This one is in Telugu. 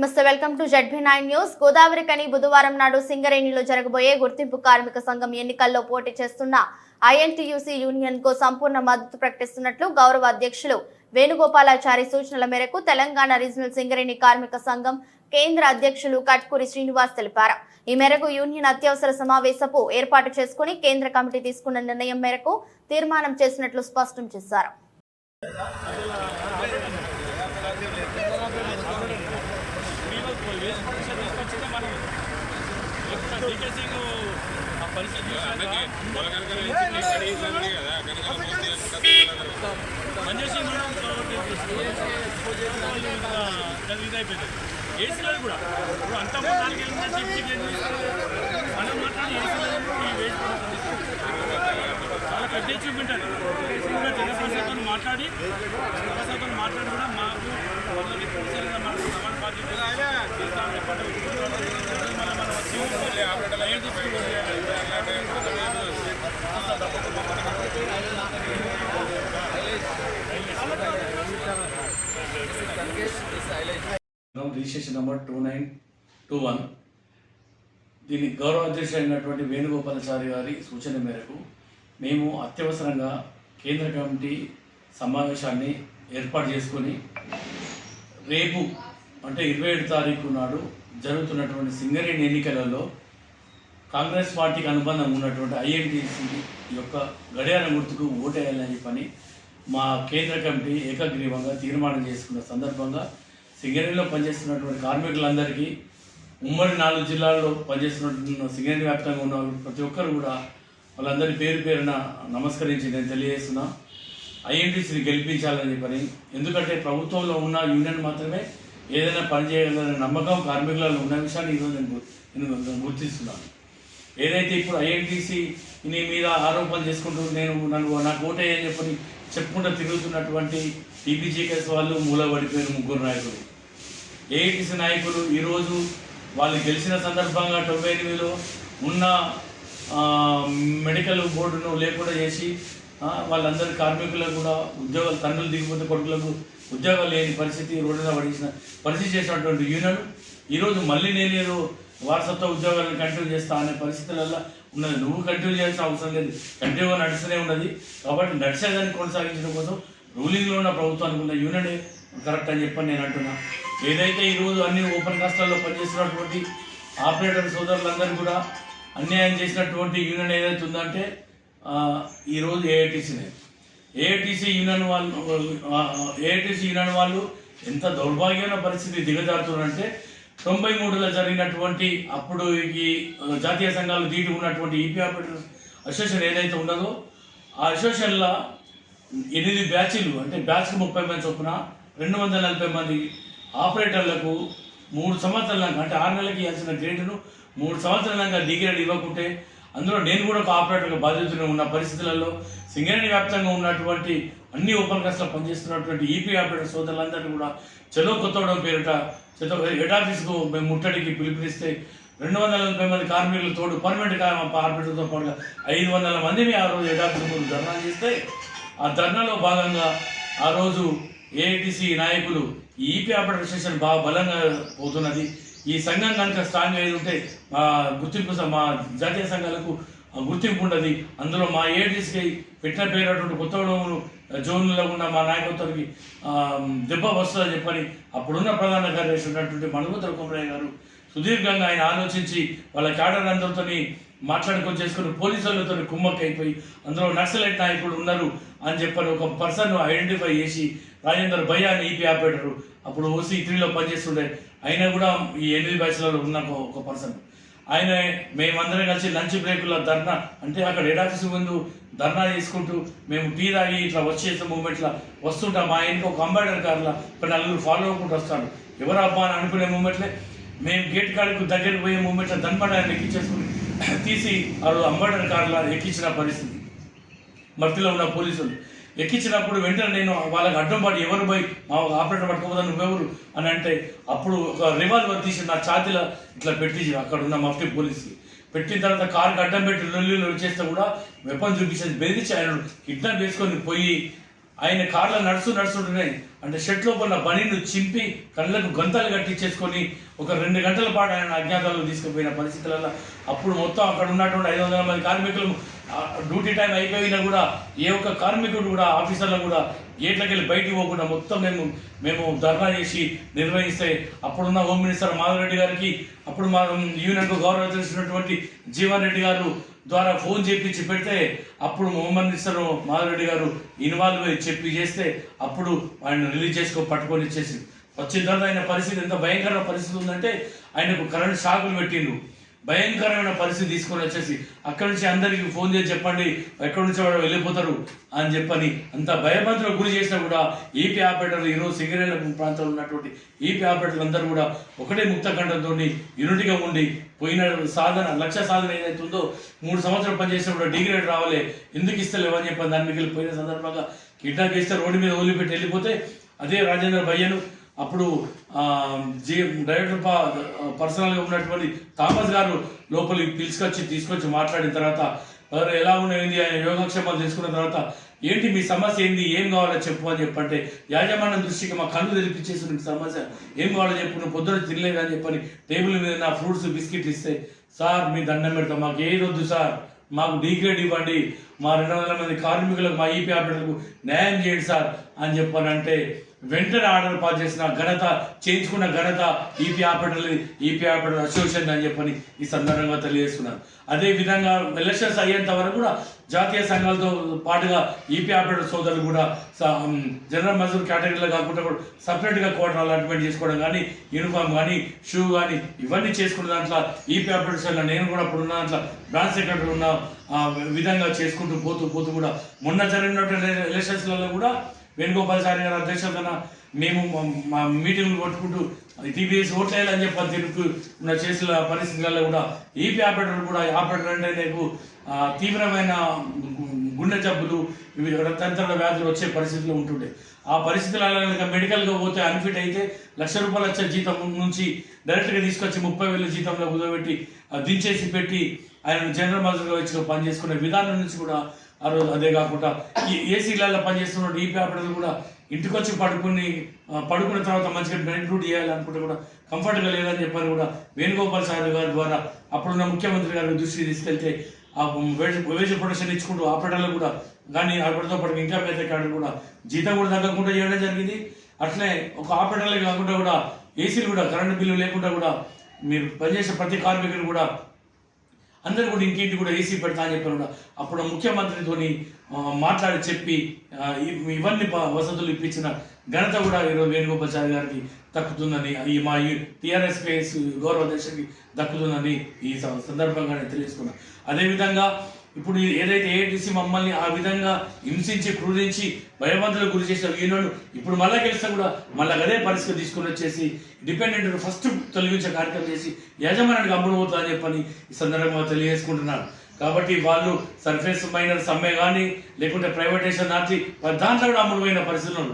నమస్తే welcome to Z B nine news. Godavari కని బుధవారం నాడు సింగరేణిలో జరగబోయే గుర్తింపు కార్మిక సంఘం ఎన్నికల్లో పోటీ చేస్తున్న ఐఎన్టీయూసీ యూనియన్కు సంపూర్ణ మద్దతు ప్రకటిస్తున్నట్లు గౌరవ అధ్యక్షులు వేణుగోపాలాచారి సూచనల మేరకు తెలంగాణ రీజనల్ సింగరేణి కార్మిక సంఘం కేంద్ర అధ్యక్షులు కట్కూరి శ్రీనివాస్ తెలిపారు. ఈ మేరకు యూనియన్ అత్యవసర సమావేశపు ఏర్పాటు చేసుకుని కేంద్ర కమిటీ తీసుకున్న నిర్ణయం మేరకు తీర్మానం చేసినట్లు స్పష్టం చేశారు. పనిచేసి మనం ఇదైపోయింది ఏసీలో కూడా ఇప్పుడు అంతా మూడు నాలుగేళ్ళ మనం మాట్లాడి ఏసీలో ఈ వేసి చాలా పెద్ద అచీవ్మెంట్ కూడా జనసంస్థతో మాట్లాడి జనసంస్థతో మాట్లాడి కూడా మాకు వాళ్ళకి సమాన బాధ్యత registration number two nine two one. దీని గౌరవ అధ్యక్షుడైనటువంటి వేణుగోపాలాచారి గారి సూచన మేరకు మేము అత్యవసరంగా కేంద్ర కమిటీ సమావేశాన్ని ఏర్పాటు చేసుకొని రేపు అంటే ఇరవై ఏడు తారీఖు నాడు జరుగుతున్నటువంటి సింగరేణి ఎన్నికలలో కాంగ్రెస్ పార్టీకి అనుబంధం ఉన్నటువంటి ఐఎన్టీసీ యొక్క గడియార గుర్తుకు ఓటేయాలని పని మా కేంద్ర కమిటీ ఏకగ్రీవంగా తీర్మానం చేసుకున్న సందర్భంగా సింగరేణిలో పనిచేస్తున్నటువంటి కార్మికులందరికీ ఉమ్మడి నాలుగు జిల్లాల్లో పనిచేస్తున్నటువంటి సింగరేణి వ్యాప్తంగా ఉన్న ప్రతి ఒక్కరు కూడా వాళ్ళందరి పేరు పేరున నమస్కరించి నేను తెలియజేస్తున్నా. ఐఎన్టీసీని గెలిపించాలని చెప్పని ఎందుకంటే ప్రభుత్వంలో ఉన్న యూనియన్ మాత్రమే ఏదైనా పని చేయగలదనే నమ్మకం కార్మికులలో ఉన్న విషయాన్ని ఈరోజు నేను నేను గుర్తిస్తున్నాను. ఏదైతే ఇప్పుడు ఐఎన్టీసీ నీ మీద ఆరోపణలు చేసుకుంటూ నేను నన్ను నాకు ఓటేయని చెప్పని చెప్పుకుంటూ తిరుగుతున్నటువంటి టీపీజీకేఎస్ వాళ్ళు మూలబడిపోయిన ముగ్గురు నాయకులు. ఏఐటీసీ నాయకులు ఈరోజు వాళ్ళు గెలిచిన సందర్భంగా తొంభై ఎనిమిదిలో ఉన్న మెడికల్ బోర్డును లేకుండా చేసి వాళ్ళందరూ వాళ్ళందరి కార్మికులకు కూడా ఉద్యోగాలు తండ్రులు దిగిపోతే కొడుకులకు ఉద్యోగాలు లేని పరిస్థితి రోడ్డున పడించిన పరిస్థితి చేసినటువంటి యూనియన్. ఈరోజు మళ్ళీ నేను లేదు వారసత్వ ఉద్యోగాలను కంటిన్యూ చేస్తా అనే పరిస్థితులలో ఉన్నది. నువ్వు కంటిన్యూ చేయాల్సిన అవసరం లేదు. కంటిన్యూగా నడుస్తూనే ఉన్నది. కాబట్టి నడిచేదాన్ని కొనసాగించడం కోసం రూలింగ్లో ఉన్న ప్రభుత్వానికి ఉన్న యూనియన్ కరెక్ట్ అని చెప్పని నేను అంటున్నా. ఏదైతే ఈరోజు అన్ని ఓపెన్ కాస్ట్లలో పనిచేస్తున్నటువంటి ఆపరేటర్ సోదరులందరూ కూడా అన్యాయం చేసినటువంటి యూనియన్ ఏదైతే ఉందంటే ఈరోజు ఏఐటీసీనే ఏఐటీసీ యూనియన్ వాళ్ళు ఏఐటీసీ యూనియన్ వాళ్ళు ఎంత దౌర్భాగ్యమైన పరిస్థితి దిగజారుతున్నారంటే తొంభై మూడులో జరిగినటువంటి అప్పుడు ఈ జాతీయ సంఘాలు దీటి ఉన్నటువంటి ఈపీ ఆపరేటర్స్ అసోసియేషన్ ఏదైతే ఉన్నదో ఆ అసోసియేషన్లో ఎనిమిది బ్యాచ్లు అంటే బ్యాచ్కి ముప్పై మంది చొప్పున రెండు వందల నలభై మంది ఆపరేటర్లకు మూడు సంవత్సరాలకు అంటే ఆరు నెలలకి ఇవ్వాల్సిన గ్రేడ్ను మూడు సంవత్సరాలుగా డిగ్రేడ్ ఇవ్వకుంటే అందులో నేను కూడా ఒక ఆపరేటర్గా బాధ్యతగా ఉన్న పరిస్థితులలో సింగరేణి వ్యాప్తంగా ఉన్నటువంటి అన్ని ఓపెన్ కాస్ట్లో పనిచేస్తున్నటువంటి ఈపీ ఆపరేటర్ సోదరులందరినీ కూడా చదువు కొత్తవడం పేరిట చలో హెడ్ ఆఫీస్కు మేము ముట్టడికి పిలుపునిస్తే రెండు వందల ముప్పై మంది కార్మికులు తోడు పర్మనెంట్ ఆపరేటర్తో పాటుగా ఐదు వందల మందిని ఆ రోజు హెడ్ ఆఫీస్ ముందు ధర్నా చేస్తే ఆ ధర్నాలో భాగంగా ఆ రోజు ఏఐటీసీ నాయకులు ఈపీ ఆపరేటర్ స్టేషన్ బాగా బలంగా పోతున్నది. ఈ సంఘం కనుక స్ట్రాంగ్ అయి ఉంటే మా గుర్తింపు మా జాతీయ సంఘాలకు గుర్తింపు ఉండదు. అందులో మా ఏఐటిసికి పెట్టిన పేరు కొత్తగూడెం జోన్లో ఉన్న మా నాయకత్వానికి దెబ్బ వస్తుందని చెప్పని అప్పుడున్న ప్రధాన కార్యదర్శి ఉన్నటువంటి మణుగుతల కుమరయ్య గారు సుదీర్ఘంగా ఆయన ఆలోచించి వాళ్ళ క్యాడర్ అందరితో మాట్లాడుకొని చేసుకుని పోలీసులతో కుమ్మక్కైపోయి అందులో నక్సలైట్ నాయకుడు ఉన్నారు అని చెప్పని ఒక పర్సన్ ఐడెంటిఫై చేసి రాజేందర్ భయ్య అని ఈపీ ఆపరేటరు అప్పుడు ఓసీ త్రీలో పనిచేస్తుండే. అయినా కూడా ఈ ఎనిమిది బ్యాచ్లలో ఉన్న ఒక- పర్సన్. ఆయన మేమందరం కలిసి లంచ్ బ్రేకుల్లో ధర్నా అంటే అక్కడ హెడ్ ఆఫీస్ ముందు ధర్నా చేసుకుంటూ మేము టీ తాగి ఇట్లా వచ్చేసే మూమెంట్లో వస్తుంటాం. మా ఇంటికి ఒక అంబాయిడర్ కార్లో ఒక నలుగురు ఫాలో అవ్వకుండా వస్తాడు ఎవరు అబ్బా అని అనుకునే మూమెంట్లే. మేము గేట్ కాడికి దగ్గరికి పోయే మూమెంట్లో ధన్పడాన్ని ఎక్కించేసుకుని తీసి వాళ్ళు అంబాయిడర్ కార్లో ఎక్కించిన పరిస్థితి. మట్టిలో ఉన్న పోలీసులు. ఎక్కించినప్పుడు వెంటనే నేను వాళ్ళకి అడ్డం పడి ఎవరు పోయి మా ఆపరేటర్ పట్టుకోదా నువ్వెవరు? అని అంటే అప్పుడు ఒక రివాల్వర్ తీసి నా ఛాతీలో ఇట్లా పెట్టి అక్కడ ఉన్న మఫ్టీ పోలీస్కి. పెట్టిన తర్వాత కారుకి అడ్డం పెట్టి లొల్లిలో వచ్చేస్తే కూడా వెపన్ చూపించేసి బెదిరించి ఆయన కిడ్నాప్ చేసుకొని పోయి ఆయన కార్లో నడుస్తూ నడుస్తుంటున్నాయి అంటే షెట్ లోపల బనీను చింపి కళ్ళకు గంతలు కట్టించేసుకొని ఒక రెండు గంటల పాటు ఆయన అజ్ఞాతాలు తీసుకుపోయిన పరిస్థితులలో అప్పుడు మొత్తం అక్కడ ఉన్నటువంటి ఐదు వందల మంది కార్మికులు డ్యూటీ టైం అయిపోయినా కూడా ఏ ఒక్క కార్మికుడు కూడా ఆఫీసర్లు కూడా గేట్లకి వెళ్ళి బయటికి పోకుండా మొత్తం మేము మేము ధర్నా చేసి నిర్వహిస్తే అప్పుడున్న హోమ్ మినిస్టర్ మాధవ్ రెడ్డి గారికి అప్పుడు మా యూనియన్కు గౌరవం తెలిసినటువంటి జీవన్ రెడ్డి గారు ద్వారా ఫోన్ చేపించి పెడితే అప్పుడు మొహమ్మద్ మినిస్టర్ మాధవ్ రెడ్డి గారు ఇన్వాల్వ్ అయ్యి చెప్పి చేస్తే అప్పుడు ఆయన రిలీజ్ చేసుకో పట్టుకొని ఇచ్చేసి వచ్చిన తర్వాత ఆయన పరిస్థితి ఎంత భయంకరమైన పరిస్థితి ఉందంటే ఆయనకు కరెంట్ షాకులు పెట్టిండు భయంకరమైన పరిస్థితి తీసుకొని వచ్చేసి అక్కడి నుంచి అందరికి ఫోన్ చేసి చెప్పండి ఎక్కడి నుంచి వాళ్ళు వెళ్ళిపోతారు అని చెప్పని అంత భయభ్రాంతులకు గురి చేసినా కూడా ఈపీ ఆపరేటర్లు ఈరోజు సింగరేళ్ళ ప్రాంతంలో ఉన్నటువంటి ఈపీ ఆపరేటర్లు అందరూ కూడా ఒకటే ముక్తఖండంతో యూనిట్గా ఉండి పోయిన సాధన లక్ష్య సాధన ఏదైతే ఉందో మూడు సంవత్సరాలు పనిచేసినప్పుడు డిగ్రేడ్ రావాలి ఎందుకు ఇస్తలేవు అని చెప్పని దాని మీకు పోయిన సందర్భంగా కిడ్నాప్ చేస్తే రోడ్డు మీద వదిలిపెట్టి వెళ్ళిపోతే అదే రాజేంద్ర భయ్యను అప్పుడు జీ డైరెక్టర్ పర్సనల్గా ఉన్నటువంటి థామస్ గారు లోపలికి పిలుచుకొచ్చి తీసుకొచ్చి మాట్లాడిన తర్వాత వారు ఎలా ఉన్నది ఆయన యోగక్షేమాలు తీసుకున్న తర్వాత ఏంటి మీ సమస్య ఏంది? ఏం కావాలో చెప్పు అని చెప్పంటే యాజమాన్యం దృష్టికి మా కళ్ళు తెరిపించేసి నీకు సమస్య. ఏం కావాలో చెప్పు నువ్వు పొద్దున తినలేదు అని చెప్పని టేబుల్ మీద నా ఫ్రూట్స్ బిస్కెట్లు ఇస్తే సార్ మీ దండం పెడతాం మాకు ఏది వద్దు సార్. మాకు డిగ్రేడ్ ఇవ్వండి. మా రెండు వందల మంది కార్మికులకు మా ఈపీ ఆపరేటర్లకు న్యాయం చేయండి సార్ అని చెప్పానంటే వెంటనే ఆర్డర్ పాస్ చేసిన ఘనత చేయించుకున్న ఘనత ఈపీ ఆపరేటర్లు ఈపీ హాస్పిటల్ అసోసియేషన్ అని చెప్పని ఈ సందర్భంగా తెలియజేస్తున్నారు అదే విధంగా ఎలక్షన్స్ అయ్యేంత వరకు కూడా జాతీయ సంఘాలతో పాటుగా ఈపీ ఆపరేటర్ సోదరులు కూడా స- జనరల్ మజూర్ కేటగిరీలో కాకుండా కూడా సపరేట్గా కోటర్ అలాట్మెంట్ చేసుకోవడం కానీ యూనిఫామ్ కానీ షూ కానీ ఇవన్నీ చేసుకున్న దాంట్లో ఈపీ ఆపరేటర్స్ నేను కూడా ఇప్పుడు ఉన్న దాంట్లో బ్రాంచ్ సెక్రటరీ ఉన్న విధంగా చేసుకుంటూ పోతూ పోతూ కూడా మొన్న జరిగినటువంటి ఎలక్షన్స్లలో కూడా వేణుగోపాలచారి గారి అధ్యక్షతన మేము మా- మీటింగ్లు కొట్టుకుంటూ టీబీఎస్ ఓట్లేయాలని చెప్పి తిరుగుతూ ఉన్న చేసిన పరిస్థితులలో కూడా ఈపీ ఆపరేటర్ కూడా ఆపరేటర్ అంటే నీకు తీవ్రమైన గుండె జబ్బులు ఇవి వ్యాధులు వచ్చే పరిస్థితులు ఉంటుండే. ఆ పరిస్థితులలో కనుక మెడికల్గా పోతే అన్ఫిట్ అయితే లక్ష రూపాయలు వచ్చే జీతం నుంచి డైరెక్ట్గా తీసుకొచ్చి ముప్పై వేల జీతంలో కుదోబెట్టి దించేసి పెట్టి ఆయన జనరల్ మాజర్గా వచ్చి పని చేసుకునే విధానం నుంచి కూడా ఆ రోజు అదే కాకుండా ఈ ఏసీలలో పనిచేస్తున్న ఈపీ ఆపరేటర్లు కూడా ఇంటికి వచ్చి పడుకుని పడుకున్న తర్వాత మంచిగా నైట్ రూట్ చేయాలనుకుంటే కూడా కంఫర్ట్గా లేదని చెప్పని కూడా వేణుగోపాల్ సార్ గారి ద్వారా అప్పుడున్న ముఖ్యమంత్రి గారి దృష్టికి తీసుకెళ్తే ఆ వేజ్ ప్రొటెక్షన్ ఇచ్చుకుంటూ ఆపరేటర్లు కూడా కానీ ఆపరేటర్తో పాటు ఇంకా పెద్ద కార్డు కూడా జీతం కూడా తగ్గకుండా చేయడం జరిగింది. అట్లే ఒక ఆపరేటర్లే కాకుండా కూడా ఏసీలు కూడా కరెంటు బిల్లు లేకుండా కూడా మీరు పనిచేసే ప్రతి కార్మికుడు కూడా అందరూ కూడా ఇంటింటి కూడా ఏసీ పెడతా అని చెప్పారు కూడా. అప్పుడు ముఖ్యమంత్రితోని మాట్లాడి చెప్పి ఇవన్నీ వసతులు ఇప్పించిన ఘనత కూడా ఈరోజు వేణుగోపాచారి గారికి దక్కుతుందని ఈ మా టీఆర్ఎస్ కేసు గౌరవ అధ్యక్షుడికి దక్కుతుందని ఈ సందర్భంగా నేను తెలియజేసుకున్నాను అదేవిధంగా ఇప్పుడు ఏదైతే ఏఐటీసీ మమ్మల్ని ఆ విధంగా హింసించి క్రూరించి భయవంతులకు గురి చేసిన యూనియన్ ఇప్పుడు మళ్ళా గెలిస్తే కూడా మళ్ళీ అదే పరిస్థితి తీసుకుని వచ్చేసి డిపెండెంట్ ఫస్ట్ తొలగించే కార్యక్రమం చేసి యజమానికి అమ్ముడు అని చెప్పని ఈ సందర్భంగా తెలియజేసుకుంటున్నాను కాబట్టి వాళ్ళు సర్ఫేస్ మైనర్ సమ్మె కానీ లేకుంటే ప్రైవేటేషన్ నాటి దాంట్లో కూడా అమ్ముడు పరిస్థితులు